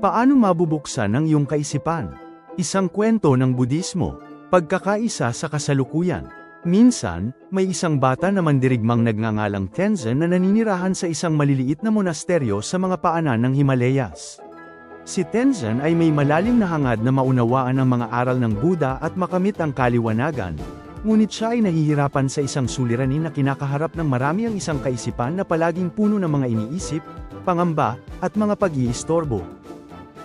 Paano mabubuksan ang iyong kaisipan? Isang kwento ng Budismo, pagkakaisa sa kasalukuyan. Minsan, may isang bata na mandirigmang nagngangalang Tenzin na naninirahan sa isang maliliit na monasteryo sa mga paanan ng Himalayas. Si Tenzin ay may malalim na hangad na maunawaan ang mga aral ng Buddha at makamit ang kaliwanagan, ngunit siya ay nahihirapan sa isang suliranin na kinakaharap ng marami ang isang kaisipan na palaging puno ng mga iniisip, pangamba, at mga pag-iistorbo.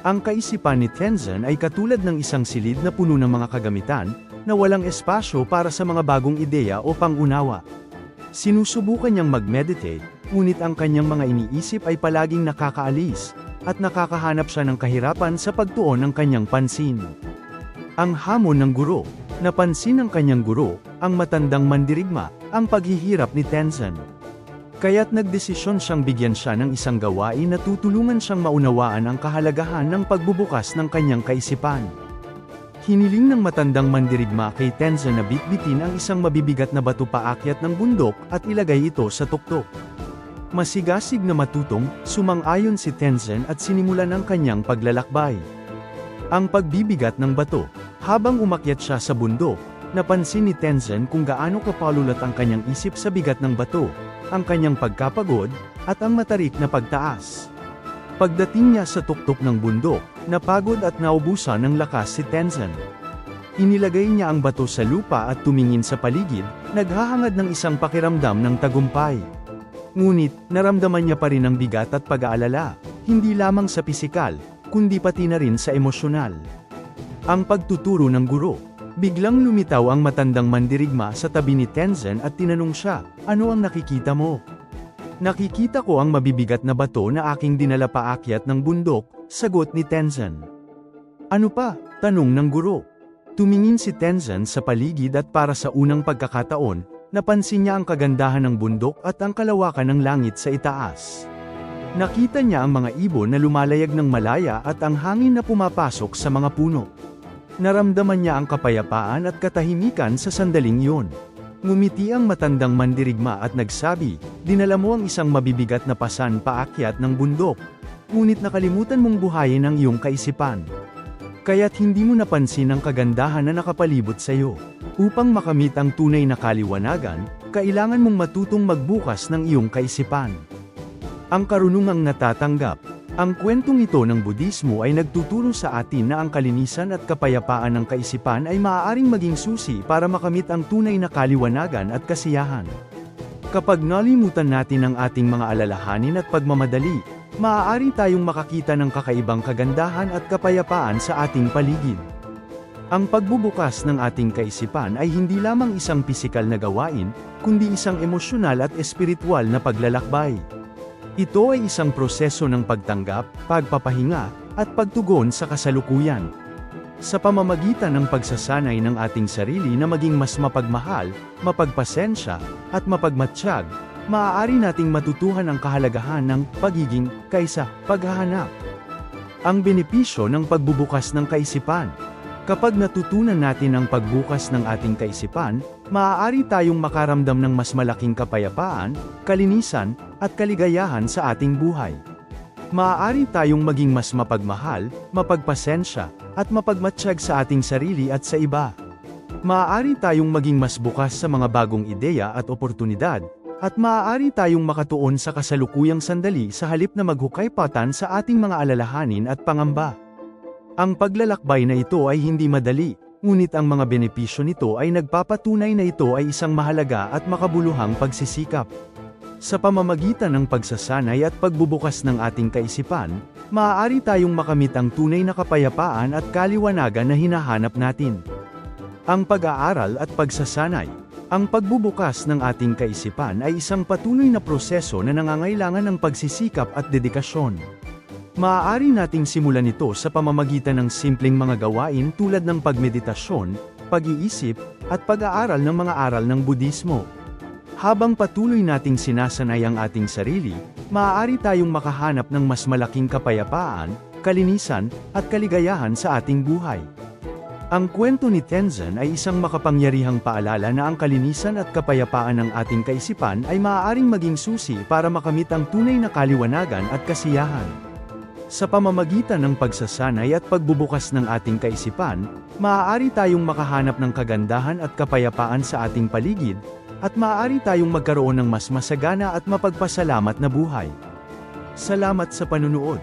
Ang kaisipan ni Tenzin ay katulad ng isang silid na puno ng mga kagamitan, na walang espasyo para sa mga bagong ideya o pangunawa. Sinusubukan niyang mag-meditate, ngunit ang kanyang mga iniisip ay palaging nakakaalis, at nakakahanap siya ng kahirapan sa pagtuon ng kanyang pansin. Ang hamon ng guro, napansin ng kanyang guro, ang matandang mandirigma, ang paghihirap ni Tenzin. Kaya't nagdesisyon siyang bigyan siya ng isang gawain na tutulungan siyang maunawaan ang kahalagahan ng pagbubukas ng kanyang kaisipan. Hiniling ng matandang mandirigma kay Tenzin na bitbitin ang isang mabibigat na bato paakyat ng bundok at ilagay ito sa tuktok. Masigasig na matutong, sumang-ayon si Tenzin at sinimulan ang kanyang paglalakbay. Ang pagbibigat ng bato, habang umakyat siya sa bundok, napansin ni Tenzin kung gaano kapalulat ang kanyang isip sa bigat ng bato, ang kanyang pagkapagod, at ang matarik na pagtaas. Pagdating niya sa tuktok ng bundok, napagod at naubusan ng lakas si Tenzin. Inilagay niya ang bato sa lupa at tumingin sa paligid, naghahangad ng isang pakiramdam ng tagumpay. Ngunit, naramdaman niya pa rin ang bigat at pag-aalala, hindi lamang sa pisikal, kundi pati na rin sa emosyonal. Ang pagtuturo ng guro, Biglang lumitaw ang matandang mandirigma sa tabi ni Tenzin at tinanong siya, ano ang nakikita mo? Nakikita ko ang mabibigat na bato na aking dinala paakyat ng bundok, sagot ni Tenzin. Ano pa? Tanong ng guro. Tumingin si Tenzin sa paligid at para sa unang pagkakataon, napansin niya ang kagandahan ng bundok at ang kalawakan ng langit sa itaas. Nakita niya ang mga ibon na lumalayag ng malaya at ang hangin na pumapasok sa mga puno. Naramdaman niya ang kapayapaan at katahimikan sa sandaling yun. Ngumiti ang matandang mandirigma at nagsabi, dinala mo ang isang mabibigat na pasan paakyat ng bundok. Ngunit nakalimutan mong buhayin ang iyong kaisipan. Kaya't hindi mo napansin ang kagandahan na nakapalibot sa iyo. Upang makamit ang tunay na kaliwanagan, kailangan mong matutong magbukas ng iyong kaisipan. Ang karunungang natatanggap, ang kwentong ito ng Budismo ay nagtuturo sa atin na ang kalinisan at kapayapaan ng kaisipan ay maaaring maging susi para makamit ang tunay na kaliwanagan at kasiyahan. Kapag nalimutan natin ang ating mga alalahanin at pagmamadali, maaari tayong makakita ng kakaibang kagandahan at kapayapaan sa ating paligid. Ang pagbubukas ng ating kaisipan ay hindi lamang isang pisikal na gawain, kundi isang emosyonal at espiritual na paglalakbay. Ito ay isang proseso ng pagtanggap, pagpapahinga, at pagtugon sa kasalukuyan. Sa pamamagitan ng pagsasanay ng ating sarili na maging mas mapagmahal, mapagpasensya, at mapagmatsyag, maaari nating matutuhan ang kahalagahan ng pagiging kaysa paghahanap. Ang benepisyo ng pagbubukas ng kaisipan. Kapag natutunan natin ang pagbukas ng ating kaisipan, maaari tayong makaramdam ng mas malaking kapayapaan, kalinisan, at kaligayahan sa ating buhay. Maaari tayong maging mas mapagmahal, mapagpasensya, at mapagmatsyag sa ating sarili at sa iba. Maaari tayong maging mas bukas sa mga bagong ideya at oportunidad, at maaari tayong makatuon sa kasalukuyang sandali sa halip na maghukay patan sa ating mga alalahanin at pangamba. Ang paglalakbay na ito ay hindi madali, ngunit ang mga benepisyo nito ay nagpapatunay na ito ay isang mahalaga at makabuluhang pagsisikap. Sa pamamagitan ng pagsasanay at pagbubukas ng ating kaisipan, maaari tayong makamit ang tunay na kapayapaan at kaliwanagan na hinahanap natin. Ang pag-aaral at pagsasanay, ang pagbubukas ng ating kaisipan ay isang patuloy na proseso na nangangailangan ng pagsisikap at dedikasyon. Maaari nating simulan ito sa pamamagitan ng simpleng mga gawain tulad ng pagmeditasyon, pag-iisip, at pag-aaral ng mga aral ng Budismo. Habang patuloy nating sinasanay ang ating sarili, maaari tayong makahanap ng mas malaking kapayapaan, kalinisan, at kaligayahan sa ating buhay. Ang kwento ni Tenzin ay isang makapangyarihang paalala na ang kalinisan at kapayapaan ng ating kaisipan ay maaaring maging susi para makamit ang tunay na kaliwanagan at kasiyahan. Sa pamamagitan ng pagsasanay at pagbubukas ng ating kaisipan, maaari tayong makahanap ng kagandahan at kapayapaan sa ating paligid, at maaari tayong magkaroon ng mas masagana at mapagpasalamat na buhay. Salamat sa panunood.